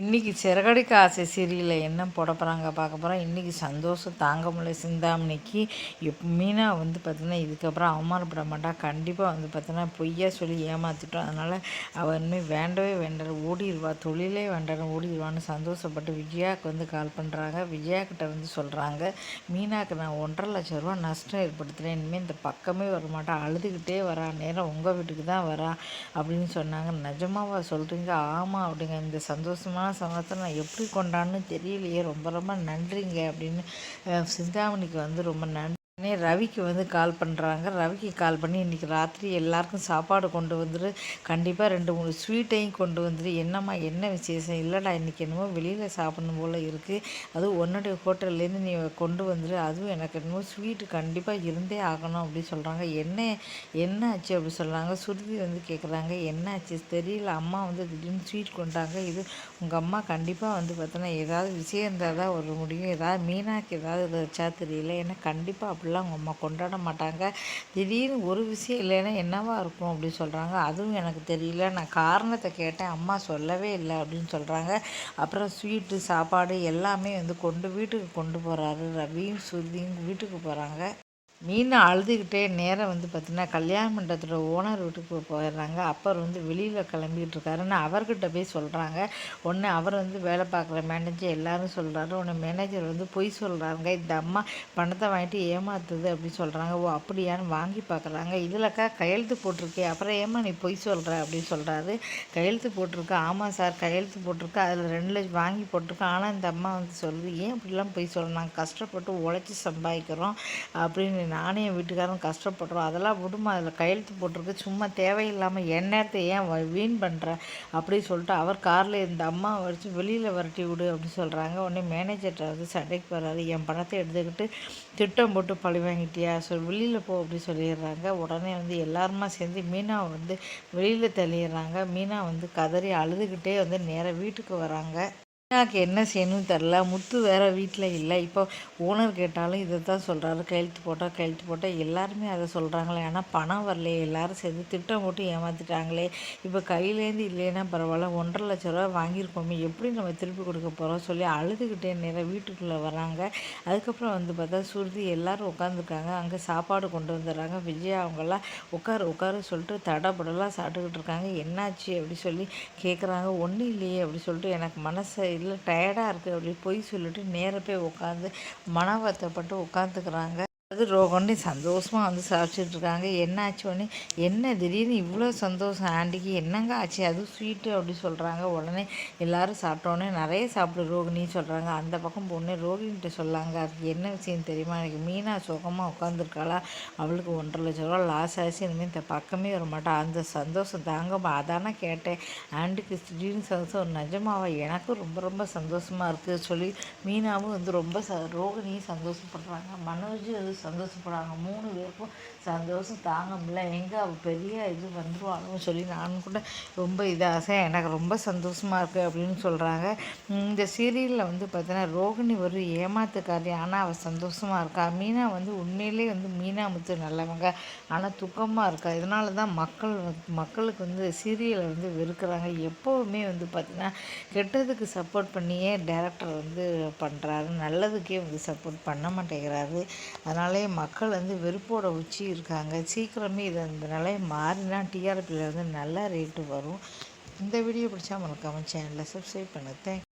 இன்றைக்கி சிறகடிக்க ஆசை சீரியலில் என்ன போட போகிறாங்க பார்க்க போகிறோம் இன்றைக்கி சந்தோஷம் தாங்க முடியல சிந்தாமணிக்கு எப் மீனா வந்து பார்த்திங்கன்னா இதுக்கப்புறம் அவமானப்பட மாட்டா கண்டிப்பாக வந்து பார்த்தீங்கன்னா பொய்யா சொல்லி ஏமாற்றிட்டோம் அதனால் அவள் இனிமேல் வேண்டவே வேண்டாம் ஓடிடுவா தொழிலே வேண்டாம் ஓடிடுவான்னு சந்தோஷப்பட்டு விஜயாவுக்கு வந்து கால் பண்ணுறாங்க விஜயாக்கிட்ட வந்து சொல்கிறாங்க மீனாவுக்கு நான் ஒன்றரை லட்ச ரூபா நஷ்டம் ஏற்படுத்துகிறேன் இனிமேல் இந்த பக்கமே வர மாட்டான் அழுதுகிட்டே வரா. நேரம் உங்கள் வீட்டுக்கு தான் வரா. அப்படின்னு சொன்னாங்க. நிஜமாவா சொல்கிறீங்க ஆமாம் அப்படிங்க. இந்த சந்தோஷமாக சங்கத்தை நான் எப்படி கொண்டான்னு தெரியலையே. ரொம்ப ரொம்ப நன்றிங்க அப்படின்னு சிந்தாமணிக்கு வந்து ரொம்ப நன்றி. உடனே ரவிக்கு வந்து கால் பண்ணுறாங்க ரவிக்கு கால் பண்ணி இன்றைக்கி ராத்திரி எல்லாருக்கும் சாப்பாடு கொண்டு வந்துடு கண்டிப்பாக ரெண்டு மூணு ஸ்வீட்டையும் கொண்டு வந்துடு என்னம்மா என்ன விசேஷம்? இல்லைடா இன்றைக்கி என்னமோ வெளியில் சாப்பிடணும் போல் இருக்குது அதுவும் உன்னுடைய ஹோட்டல்லேருந்து நீ கொண்டு வந்துடு அதுவும் எனக்கு என்னமோ ஸ்வீட்டு கண்டிப்பாக இருந்தே ஆகணும் அப்படின்னு சொல்கிறாங்க என்ன என்ன ஆச்சு அப்படி சொல்கிறாங்க சுருதி வந்து கேட்குறாங்க என்ன ஆச்சு? தெரியல. அம்மா வந்து திடீர்னு ஸ்வீட் கொண்டாங்க. இது உங்கள் அம்மா கண்டிப்பாக வந்து பார்த்தோன்னா ஏதாவது விஷயம் இருந்தால் தான் வர முடியும். ஏதாவது மீனாக்கு ஏதாவது வச்சா தெரியல. ஏன்னா கண்டிப்பாக அப்படி அப்படிலாம் அவங்க அம்மா கொண்டாட மாட்டாங்க. திடீர்னு ஒரு விஷயம் இல்லைன்னா என்னவா இருக்கும் அப்படின்னு சொல்கிறாங்க அதுவும் எனக்கு தெரியல. நான் காரணத்தை கேட்டேன். அம்மா சொல்லவே இல்லை அப்படின்னு சொல்கிறாங்க அப்புறம் ஸ்வீட்டு சாப்பாடு எல்லாமே வந்து கொண்டு வீட்டுக்கு கொண்டு போகிறாரு ரவியும் சுருதியும் வீட்டுக்கு போகிறாங்க மீன் அழுதுகிட்டே நேரம் வந்து பார்த்திங்கன்னா கல்யாண மண்டபத்தில் ஓனர் வீட்டுக்கு போயிடுறாங்க. அப்பர் வந்து வெளியில் கிளம்பிகிட்டு இருக்காருன்னு அவர்கிட்ட போய் சொல்கிறாங்க ஒன்று அவர் வந்து வேலை பார்க்குற மேனேஜர் எல்லோரும் சொல்கிறாரு ஒன்று மேனேஜர் வந்து பொய் சொல்கிறாங்க இந்த அம்மா பணத்தை வாங்கிட்டு ஏமாத்துது அப்படின்னு சொல்கிறாங்க ஓ அப்படியான்னு வாங்கி பார்க்குறாங்க. இதில்க்கா கையெழுத்து போட்டிருக்கே அப்புறம் ஏமா நீ பொய் சொல்கிற அப்படின்னு சொல்கிறாரு கையெழுத்து போட்டிருக்க. ஆமாம் சார் கையெழுத்து போட்டிருக்க. அதில் ரெண்டு லட்சம் வாங்கி போட்டிருக்கேன் ஆனால் இந்த அம்மா வந்து சொல்லுது ஏன் இப்படிலாம் பொய் சொல்லணும் நாங்கள் கஷ்டப்பட்டு உழைச்சி சம்பாதிக்கிறோம் அப்படின்னு நானே என் வீட்டுக்காரன் கஷ்டப்படுறோம். அதெல்லாம் விடுமா அதில் கையெழுத்து போட்டிருக்கு. சும்மா தேவையில்லாமல் என் நேரத்தை ஏன் வீண் பண்ணுற அப்படின்னு சொல்லிட்டு அவர் காரில் இந்த அம்மா வச்சு வெளியில் வரட்டி விடு அப்படின்னு சொல்கிறாங்க உடனே மேனேஜர்கிட்ட வந்து சண்டைக்கு போகிறாரு என் பணத்தை எடுத்துக்கிட்டு திட்டம் போட்டு பழி வாங்கிட்டியா? சொல் வெளியில் போ அப்படி சொல்லிடுறாங்க. உடனே வந்து எல்லாருமா சேர்ந்து மீனாவை வந்து வெளியில் தள்ளிடுறாங்க. மீனா வந்து கதறி அழுதுகிட்டே வந்து நேராக வீட்டுக்கு வராங்க. எனக்கு என்ன செய்யணும்னு தெரில முத்து வேறு வீட்டில் இல்லை. இப்போ ஓனர் கேட்டாலும் இதை தான் சொல்கிறாரு கையெழுத்து போட்டால் கையெழுத்து போட்டால் எல்லாருமே அதை சொல்கிறாங்களே ஆனால் பணம் வரலையே. எல்லோரும் சேர்ந்து திட்டம் போட்டு ஏமாற்றிட்டாங்களே இப்போ கையிலேருந்து இல்லைன்னா பரவாயில்ல. ஒன்றரை லட்ச ரூபா வாங்கியிருக்கோமே. எப்படி நம்ம திருப்பி கொடுக்க போகிறோம் சொல்லி அழுதுகிட்டே நேரம் வீட்டுக்குள்ளே வராங்க. அதுக்கப்புறம் வந்து பார்த்தா சுருதி எல்லோரும் உட்காந்துருக்காங்க அங்கே சாப்பாடு கொண்டு வந்துடுறாங்க. விஜயா அவங்கெல்லாம் உட்காரு உட்காரு சொல்லிட்டு தடப்படலாம் சாப்பிட்டுக்கிட்டு இருக்காங்க. என்னாச்சு அப்படி சொல்லி கேட்குறாங்க ஒன்றும் இல்லையே அப்படி சொல்லிட்டு எனக்கு மனசை இல்லை டயர்டாக இருக்குது அப்படி பொய் சொல்லிட்டு நேராக போய் உட்காந்து மன வருத்தப்பட்டு உட்காந்துக்கிறாங்க அது ரோகண்டி சந்தோஷமாக வந்து சாப்பிட்டுட்டு இருக்காங்க என்ன ஆச்சு உடனே? என்ன திடீர்னு இவ்வளோ சந்தோஷம்? ஆண்டிக்கு என்னங்க ஆச்சு? அதுவும் ஸ்வீட்டு அப்படி சொல்கிறாங்க உடனே எல்லோரும் சாப்பிட்டோன்னே நிறைய சாப்பிடு ரோகிணி சொல்கிறாங்க அந்த பக்கம் போனே ரோகிணிகிட்ட சொல்லாங்க. அதுக்கு என்ன விஷயம் தெரியுமா? எனக்கு மீனா சுகமாக உட்காந்துருக்காளா அவளுக்கு ஒன்றரை லட்ச ரூபா லாஸ் ஆச்சு. இனிமேல் இந்த பக்கமே வர மாட்டா அந்த சந்தோஷம் தாங்க அதானே கேட்டேன். ஆண்டிக்கு திடீர்னு சந்தோஷம். நிஜமாவா? எனக்கும் ரொம்ப ரொம்ப சந்தோஷமாக இருக்குது சொல்லி மீனாவும் வந்து ரொம்ப ச ரோகிணியும் சந்தோஷப்படுறாங்க. மனோஜ் அது சந்தோஷப்படுறாங்க மூணு பேருக்கும் சந்தோஷம் தாங்க முடியல எங்கே அவள் பெரிய இது வந்துருவாளும் சொல்லி நானும் கூட ரொம்ப இதாக எனக்கு ரொம்ப சந்தோஷமாக இருக்குது அப்படின்னு சொல்கிறாங்க இந்த சீரியலில் வந்து பார்த்தீங்கன்னா ரோகிணி ஒரு ஏமாத்துக்காரி ஆனால் அவள் சந்தோஷமாக இருக்கா? மீனா வந்து உண்மையிலே வந்து மீனா முத்து நல்லவங்க. ஆனால் துக்கமாக இருக்கா? இதனால தான் மக்கள் மக்களுக்கு வந்து சீரியலை வந்து வெறுக்கிறாங்க. எப்போவுமே வந்து பார்த்திங்கன்னா கெட்டதுக்கு சப்போர்ட் பண்ணியே டேரக்டர் வந்து பண்ணுறாரு நல்லதுக்கே வந்து சப்போர்ட் பண்ண மாட்டேங்கிறாரு. அதனால் இதனாலே மக்கள் வந்து வெறுப்போட உச்சி இருக்காங்க. சீக்கிரமே இது இதனாலே மாறினா டிஆர்பியில் வந்து நல்ல ரேட்டு வரும். இந்த வீடியோ பிடிச்சா மறக்காமல் சேனலில் சப்ஸ்கிரைப் பண்ணுங்கள் தேங்க்